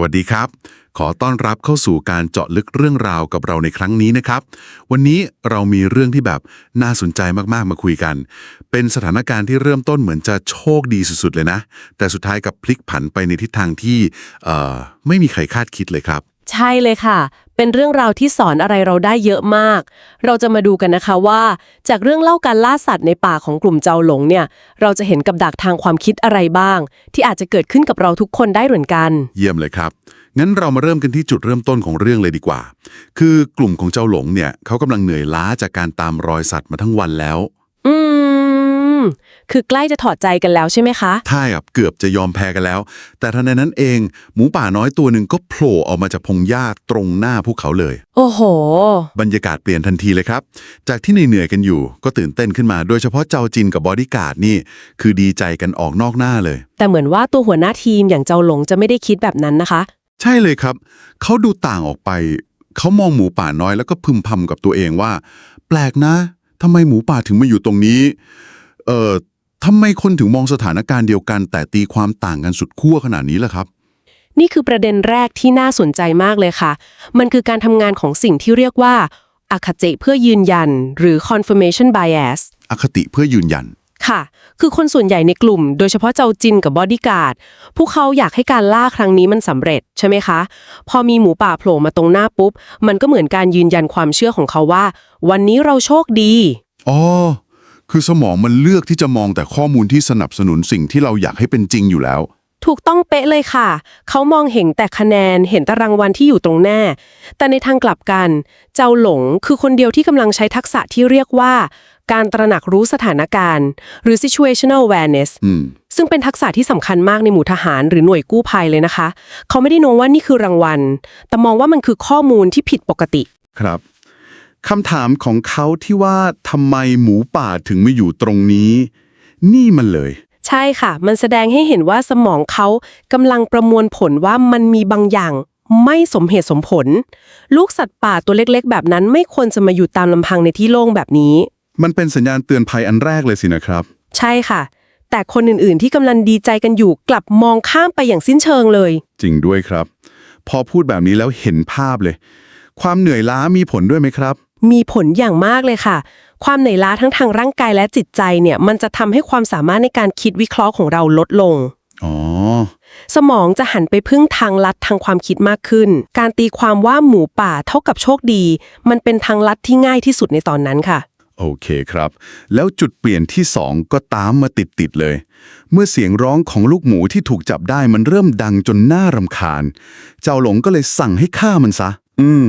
วัสดีครับ ขอต้อนรับเข้าสู่การเจาะลึกเรื่องราวกับเราในครั้งนี้นะครับ วันนี้เรามีเรื่องที่แบบน่าสนใจมากๆมาคุยกัน เป็นสถานการณ์ที่เริ่มต้นเหมือนจะโชคดีสุดๆเลยนะ แต่สุดท้ายกับพลิกผันไปในทิศทางที่เอ่อไม่มีใครคาดคิดเลยครับ ใช่เลยค่ะ เป็นเรื่องราวที่สอนอะไรเราได้เยอะมาก เราจะมาดูกันนะคะว่า จากเรื่องเล่าการล่าสัตว์ในป่าของกลุ่มเจ้าหลงเนี่ย เราจะเห็นกับดักทางความคิดอะไรบ้าง ที่อาจจะเกิดขึ้นกับเราทุกคนได้เหมือนกัน เยี่ยมเลยครับ งั้นเรามาเริ่มกันที่จุดเริ่มต้นของเรื่องเลยดีกว่า คือกลุ่มของเจ้าหลงเนี่ยเขากำลังเหนื่อยล้าจากการตามรอยสัตว์มาทั้งวันแล้ว อืม คือใกล้จะถอดใจกันแล้วใช่ไหมคะ ท่ายกับเกือบจะยอมแพ้กันแล้ว แต่ทันใดนั้นเอง หมูป่าน้อยตัวหนึ่งก็โผล่ออกมาจากพงหญ้าตรงหน้าพวกเขาเลย โอ้โห บรรยากาศเปลี่ยนทันทีเลยครับ จากที่เหนื่อยๆกันอยู่ ก็ตื่นเต้นขึ้นมา โดยเฉพาะเจ้าจินกับบอดี้การ์ดนี่ คือดีใจกันออกนอกหน้าเลย แต่เหมือนว่าตัวหัวหน้าทีมอย่างเจ้าหลงจะไม่ได้คิดแบบนั้นนะคะ ใช่เลยครับ เขาดูต่างออกไป เขามองหมูป่าน้อยแล้วก็พึมพำกับตัวเองว่า แปลกนะทำไมหมูป่าถึงมาอยู่ตรงนี้ เอ่อทำไมคนถึงมองสถานการณ์เดียวกัน แต่ตีความต่างกันสุดขั้วขนาดนี้ล่ะครับ นี่คือประเด็นแรกที่น่าสนใจมากเลยค่ะ มันคือการทำงานของสิ่งที่เรียกว่าอคติเพื่อยืนยัน หรือ confirmation bias อคติเพื่อยืนยัน ค่ะ คือคนส่วนใหญ่ในกลุ่ม โดยเฉพาะเจ้าจินกับบอดี้การ์ด พวกเขาอยากให้การล่าครั้งนี้มันสำเร็จใช่ไหมคะ พอมีหมูป่าโผล่มาตรงหน้าปุ๊บ มันก็เหมือนการยืนยันความเชื่อของเขาว่า วันนี้เราโชคดี อ๋อ คือสมองมันเลือกที่จะมองแต่ข้อมูลที่สนับสนุนสิ่งที่เราอยากให้เป็นจริงอยู่แล้ว ถูกต้องเป๊ะเลยค่ะ เขามองเห็นแต่คะแนนเห็นตารางวันที่อยู่ตรงหน้า แต่ในทางกลับกัน เจ้าหลงคือคนเดียวที่กำลังใช้ทักษะที่เรียกว่า การตระหนักรู้สถานการณ์ หรือ situational awareness อืม ซึ่งเป็นทักษะที่สำคัญมากในหมู่ทหารหรือหน่วยกู้ภัยเลยนะคะ เขาไม่ได้มองว่านี่คือรางวัล แต่มองว่ามันคือข้อมูลที่ผิดปกติ ครับ คำถามของเขาที่ว่าทำไมหมูป่าถึงมาอยู่ตรงนี้ นี่มันเลย ใช่ค่ะ มันแสดงให้เห็นว่าสมองเขากำลังประมวลผลว่ามันมีบางอย่าง ไม่สมเหตุสมผล ลูกสัตว์ป่าตัวเล็กๆ แบบนั้นไม่ควรจะมาอยู่ตามลำพังในที่โล่งแบบนี้ มันเป็นสัญญาณเตือนภัยอันแรกเลยสินะครับ ใช่ค่ะ แต่คนอื่นๆ ที่กำลังดีใจกันอยู่กลับมองข้ามไปอย่างสิ้นเชิงเลย จริงด้วยครับ พอพูดแบบนี้แล้วเห็นภาพเลย ความเหนื่อยล้ามีผลด้วยไหมครับ มีผลอย่างมากเลยค่ะ ความเหนื่อยล้าทั้งทางร่างกายและจิตใจเนี่ยมันจะทำให้ความสามารถในการคิดวิเคราะห์ของเราลดลง อ๋อ สมองจะหันไปพึ่งทางลัดทางความคิดมากขึ้น การตีความว่าหมูป่าเท่ากับโชคดี มันเป็นทางลัดที่ง่ายที่สุดในตอนนั้นค่ะ โอเคครับ แล้วจุดเปลี่ยนที่สองก็ตามมาติดๆเลย เมื่อเสียงร้องของลูกหมูที่ถูกจับได้มันเริ่มดังจนน่ารำคาญ เจ้าหลงก็เลยสั่งให้ฆ่ามันซะ อืม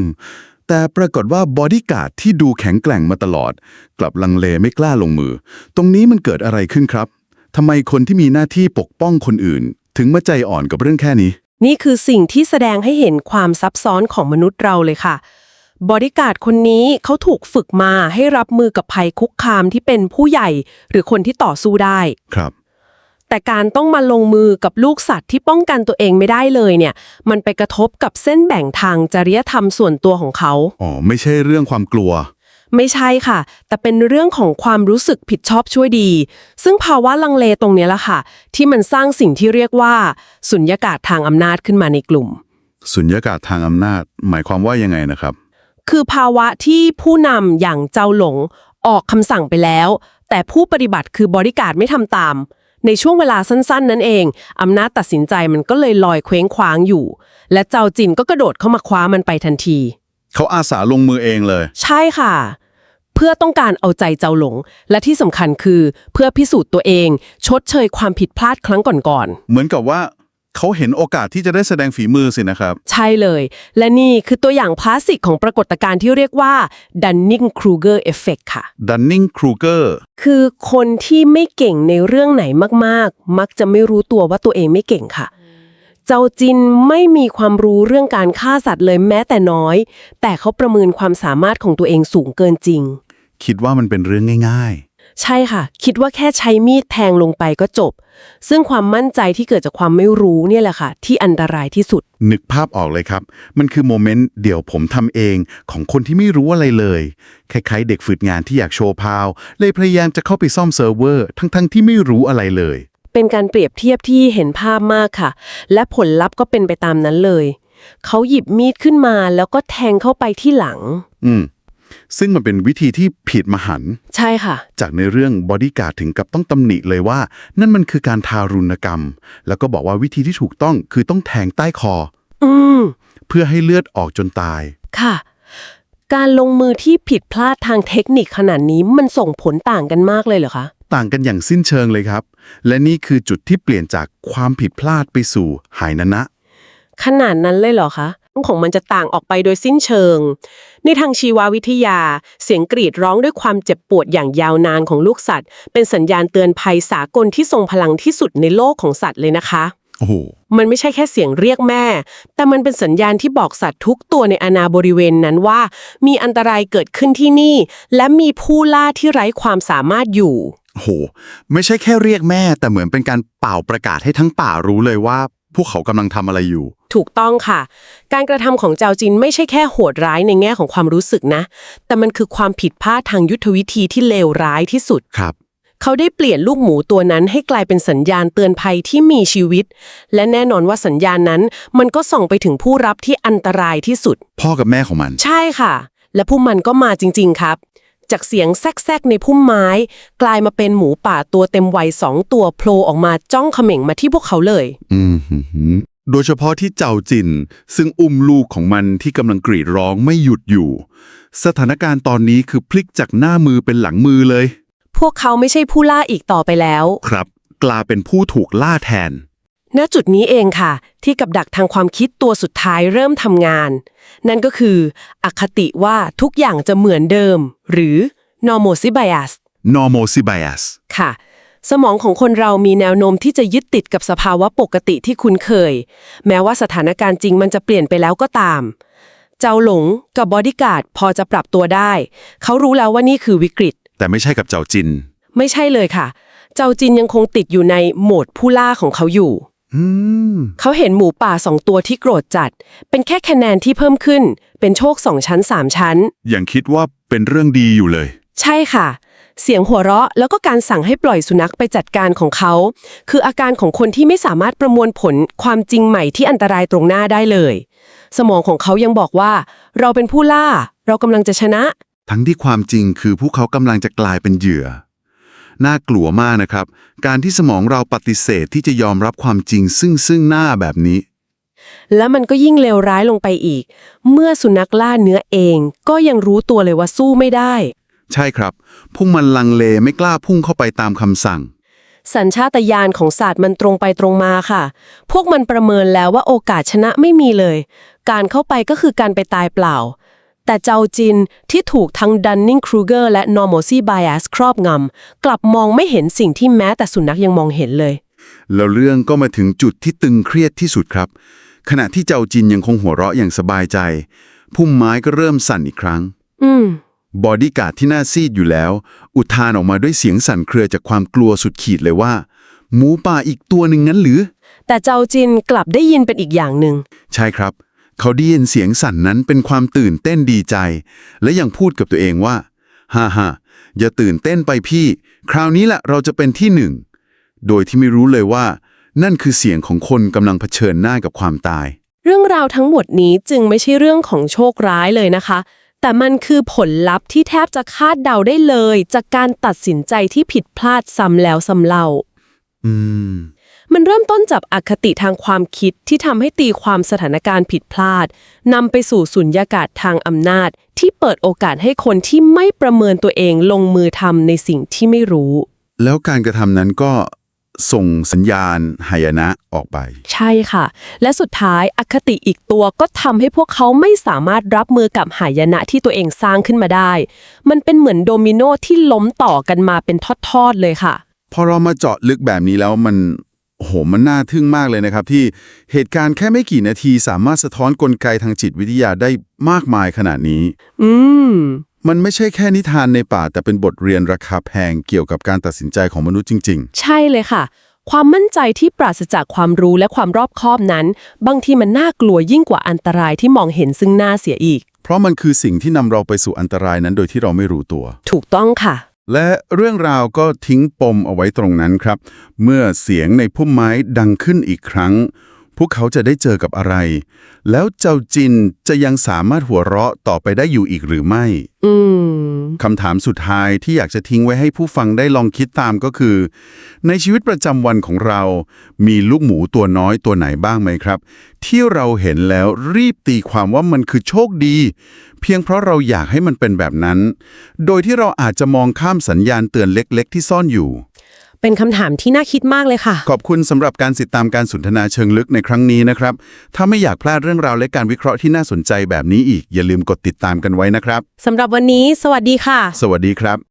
แต่ปรากฏว่าบอดี้การ์ดที่ดูแข็งแกร่งมาตลอด กลับลังเลไม่กล้าลงมือ ตรงนี้มันเกิดอะไรขึ้นครับทำไมคนที่มีหน้าที่ปกป้องคนอื่น ถึงมาใจอ่อนกับเรื่องแค่นี้ นี่คือสิ่งที่แสดงให้เห็นความซับซ้อนของมนุษย์เราเลยค่ะบอดี้การ์ดคนนี้เขาถูกฝึกมาให้รับมือกับภัยคุกคามที่เป็นผู้ใหญ่ หรือคนที่ต่อสู้ได้ ครับ แต่การต้องมาลงมือกับลูกสัตว์ที่ป้องกันตัวเองไม่ได้เลยเนี่ย มันไปกระทบกับเส้นแบ่งทางจริยธรรมส่วนตัวของเขา อ๋อ ไม่ใช่เรื่องความกลัว ไม่ใช่ค่ะ แต่เป็นเรื่องของความรู้สึกผิดชอบช่วยดี ซึ่งภาวะลังเลตรงเนี้ยแหละค่ะ ที่มันสร้างสิ่งที่เรียกว่า สุญญากาศทางอำนาจขึ้นมาในกลุ่ม สุญญากาศทางอำนาจ หมายความว่ายังไงนะครับ คือภาวะที่ผู้นำอย่างเจ้าหลงออกคำสั่งไปแล้ว แต่ผู้ปฏิบัติคือบริการดไม่ทำตาม ในช่วงเวลาสั้นๆ นั่นเอง อำนาจตัดสินใจมันก็เลยลอยเคว้งคว้างอยู่ และเจ้าจินก็กระโดดเข้ามาคว้ามันไปทันที เขาอาสาลงมือเองเลย ใช่ค่ะ เพื่อต้องการเอาใจเจ้าหลง และที่สำคัญคือเพื่อพิสูจน์ตัวเอง ชดเชยความผิดพลาดครั้งก่อนเหมือนกับว่า เขาเห็นโอกาสที่จะได้แสดงฝีมือสินะครับๆใช่เลย และนี่คือตัวอย่างคลาสสิกของปรากฏการณ์ที่เรียกว่า Dunning-Kruger Effect ค่ะ Dunning Kruger คือคนที่ไม่เก่งในเรื่องไหนมากๆ มักจะไม่รู้ตัวว่าตัวเองไม่เก่งค่ะ เจ้าจินไม่มีความรู้เรื่องการฆ่าสัตว์เลยแม้แต่น้อย แต่เขาประเมินความสามารถของตัวเองสูงเกินจริง คิดว่ามันเป็นเรื่องง่าย ใช่ค่ะ คิดว่าแค่ใช้มีดแทงลงไปก็จบ ซึ่งความมั่นใจที่เกิดจากความไม่รู้เนี่ยแหละค่ะ ที่อันตรายที่สุดๆนึกภาพออกเลยครับ มันคือโมเมนต์เดี๋ยวผมทำเองของคนที่ไม่รู้อะไรเลย คล้ายๆ เด็กฝึกงานที่อยากโชว์พาว เลยพยายามจะเข้าไปซ่อมเซิร์ฟเวอร์ ทั้งๆ ที่ไม่รู้อะไรเลย เป็นการเปรียบเทียบที่เห็นภาพมากค่ะ และผลลัพธ์ก็เป็นไปตามนั้นเลย เขาหยิบมีดขึ้นมาแล้วก็แทงเข้าไปที่หลัง อืม ซึ่งมันเป็นวิธีที่ผิดมหันต์ใช่ค่ะ จากในเรื่องบอดี้การ์ดถึงกับต้องตำหนิเลยว่า นั่นมันคือการทารุณกรรม แล้วก็บอกว่าวิธีที่ถูกต้องคือต้องแทงใต้คอ อืม เพื่อให้เลือดออกจนตาย ค่ะ การลงมือที่ผิดพลาดทางเทคนิคขนาดนี้มันส่งผลต่างกันมากเลยเหรอคะ ต่างกันอย่างสิ้นเชิงเลยครับ และนี่คือจุดที่เปลี่ยนจากความผิดพลาดไปสู่หายนะนะ ขนาดนั้นเลยเหรอคะ ของมันจะต่างออกไปโดยสิ้นเชิง ในทางชีววิทยา เสียงกรีดร้องด้วยความเจ็บปวดอย่างยาวนานของลูกสัตว์ เป็นสัญญาณเตือนภัยสากลที่ทรงพลังที่สุดในโลกของสัตว์เลยนะคะ โอ้โห มันไม่ใช่แค่เสียงเรียกแม่ แต่มันเป็นสัญญาณที่บอกสัตว์ทุกตัวในอาณาบริเวณนั้นว่า มีอันตรายเกิดขึ้นที่นี่ และมีผู้ล่าที่ไร้ความสามารถอยู่โหไม่ใช่แค่เรียกแม่ แต่เหมือนเป็นการเป่าประกาศให้ทั้งป่ารู้เลยว่า พวกเขากำลังทำอะไรอยู่ ถูกต้องค่ะ การกระทำของเจ้าจินไม่ใช่แค่โหดร้ายในแง่ของความรู้สึกนะ แต่มันคือความผิดพลาดทางยุทธวิธีที่เลวร้ายที่สุด ครับ เขาได้เปลี่ยนลูกหมูตัวนั้นให้กลายเป็นสัญญาณเตือนภัยที่มีชีวิต และแน่นอนว่าสัญญาณนั้น มันก็ส่งไปถึงผู้รับที่อันตรายที่สุด พ่อกับแม่ของมัน ใช่ค่ะ และพุ่มมันก็มาจริง ๆ ครับ จากเสียงแซกๆในพุ่มไม้ กลายมาเป็นหมูป่าตัวเต็มวัยสองตัวโผล่ออกมาจ้องเขม่งมาที่พวกเขาเลย อืมหือ โดยเฉพาะที่เจ้าจิน ซึ่งอุ้มลูกของมันที่กำลังกรีดร้องไม่หยุดอยู่ สถานการณ์ตอนนี้คือพลิกจากหน้ามือเป็นหลังมือเลย พวกเขาไม่ใช่ผู้ล่าอีกต่อไปแล้ว ครับ กลายเป็นผู้ถูกล่าแทน ณจุดนี้เองค่ะ ที่กับดักทางความคิดตัวสุดท้ายเริ่มทำงาน นั่นก็คือ อคติว่าทุกอย่างจะเหมือนเดิม หรือ normosi bias normosi bias ค่ะ สมองของคนเรามีแนวโน้มที่จะยึดติดกับสภาวะปกติที่คุ้นเคย แม้ว่าสถานการณ์จริงมันจะเปลี่ยนไปแล้วก็ตาม เจ้าหลงกับบอดี้การ์ดพอจะปรับตัวได้ เขารู้แล้วว่านี่คือวิกฤต แต่ไม่ใช่กับเจ้าจิน ไม่ใช่เลยค่ะ เจ้าจินยังคงติดอยู่ในโหมดผู้ล่าของเขาอยู่ อืม เขาเห็นหมูป่าสองตัวที่โกรธจัด เป็นแค่คะแนนที่เพิ่มขึ้น เป็นโชคสองชั้นสามชั้น ยังคิดว่าเป็นเรื่องดีอยู่เลย ใช่ค่ะ เสียงหัวเราะแล้วก็การสั่งให้ปล่อยสุนัขไปจัดการของเขา คืออาการของคนที่ไม่สามารถประมวลผลความจริงใหม่ที่อันตรายตรงหน้าได้เลย สมองของเขายังบอกว่า เราเป็นผู้ล่า เรากำลังจะชนะ ทั้งที่ความจริงคือพวกเขากำลังจะกลายเป็นเหยื่อ น่ากลัวมากนะครับ การที่สมองเราปฏิเสธที่จะยอมรับความจริงซึ่งซึ่งหน้าแบบนี้และมันก็ยิ่งเลวร้ายลงไปอีก เมื่อสุนัขล่าเนื้อเองก็ยังรู้ตัวเลยว่าสู้ไม่ได้ ใช่ครับพวกมันลังเลไม่กล้าพุ่งเข้าไปตามคำสั่ง สัญชาตญาณของศาสตร์มันตรงไปตรงมาค่ะ พวกมันประเมินแล้วว่าโอกาสชนะไม่มีเลย การเข้าไปก็คือการไปตายเปล่า แต่เจ้าจินที่ถูกทั้ง Dunning-Kruger และ Normosi bias ครอบงำกลับมองไม่เห็นสิ่งที่แม้แต่สุนัขยังมองเห็นเลย แล้วเรื่องก็มาถึงจุดที่ตึงเครียดที่สุดครับ ขณะที่เจ้าจินยังคงหัวเราะอย่างสบายใจ พุ่มไม้ก็เริ่มสั่นอีกครั้ง อืม บอดี้การ์ดที่หน้าซีดอยู่แล้ว อุทานออกมาด้วยเสียงสั่นเครือจากความกลัวสุดขีดเลยว่า หมูป่าอีกตัวหนึ่งงั้นหรือ แต่เจ้าจินกลับได้ยินเป็นอีกอย่างหนึ่ง ใช่ครับ เขาได้ยินเสียงสั่นนั้นเป็นความตื่นเต้นดีใจ และยังพูดกับตัวเองว่าฮ่าฮ่าอย่าตื่นเต้นไปพี่ คราวนี้แหละเราจะเป็นที่หนึ่ง โดยที่ไม่รู้เลยว่า นั่นคือเสียงของคนกำลังเผชิญหน้ากับความตาย เรื่องราวทั้งหมดนี้จึงไม่ใช่เรื่องของโชคร้ายเลยนะคะ แต่มันคือผลลัพธ์ที่แทบจะคาดเดาได้เลย จากการตัดสินใจที่ผิดพลาดซ้ำแล้วซ้ำเล่า อืม มันเริ่มต้นจากอคติทางความคิดที่ทำให้ตีความสถานการณ์ผิดพลาดนำไปสู่สุญญากาศทางอำนาจ ที่เปิดโอกาสให้คนที่ไม่ประเมินตัวเองลงมือทำในสิ่งที่ไม่รู้ แล้วการกระทำนั้นก็ ส่งสัญญาณหายนะออกไป ใช่ค่ะ และสุดท้ายอคติอีกตัวก็ทำให้พวกเขาไม่สามารถรับมือกับหายนะที่ตัวเองสร้างขึ้นมาได้ มันเป็นเหมือนโดมิโนที่ล้มต่อกันมาเป็นทอดๆเลยค่ะ พอเรามาเจาะลึกแบบนี้แล้วมันโอ้โหมันน่าทึ่งมากเลยนะครับ ที่เหตุการณ์แค่ไม่กี่นาทีสามารถสะท้อนกลไกทางจิตวิทยาได้มากมายขนาดนี้ อืม มันไม่ใช่แค่นิทานในป่า แต่เป็นบทเรียนราคาแพงเกี่ยวกับการตัดสินใจของมนุษย์จริงใช่เลยค่ะ ความมั่นใจที่ปราศจากความรู้และความรอบคอบนั้น บางทีมันน่ากลัวยิ่งกว่าอันตรายที่มองเห็นซึ่งหน้าเสียอีกๆเพราะมันคือสิ่งที่นำเราไปสู่อันตรายนั้นโดยที่เราไม่รู้ตัว ถูกต้องค่ะ และเรื่องราวก็ทิ้งปมเอาไว้ตรงนั้นครับ เมื่อเสียงในพุ่มไม้ดังขึ้นอีกครั้ง พวกเขาจะได้เจอกับอะไร แล้วเจ้าจินจะยังสามารถหัวเราะต่อไปได้อยู่อีกหรือไม่อืมคำถามสุดท้ายที่อยากจะทิ้งไว้ให้ผู้ฟังได้ลองคิดตามก็คือ ในชีวิตประจำวันของเรา มีลูกหมูตัวน้อยตัวไหนบ้างไหมครับ ที่เราเห็นแล้วรีบตีความว่ามันคือโชคดี เพียงเพราะเราอยากให้มันเป็นแบบนั้น โดยที่เราอาจจะมองข้ามสัญญาณเตือนเล็ก ๆ ที่ซ่อนอยู่ เป็นคำถามที่น่าคิดมากเลยค่ะ ขอบคุณสำหรับการติดตามการสนทนาเชิงลึกในครั้งนี้นะครับ ถ้าไม่อยากพลาดเรื่องราวและการวิเคราะห์ที่น่าสนใจแบบนี้อีก อย่าลืมกดติดตามกันไว้นะครับสำหรับวันนี้ สวัสดีค่ะ สวัสดีครับ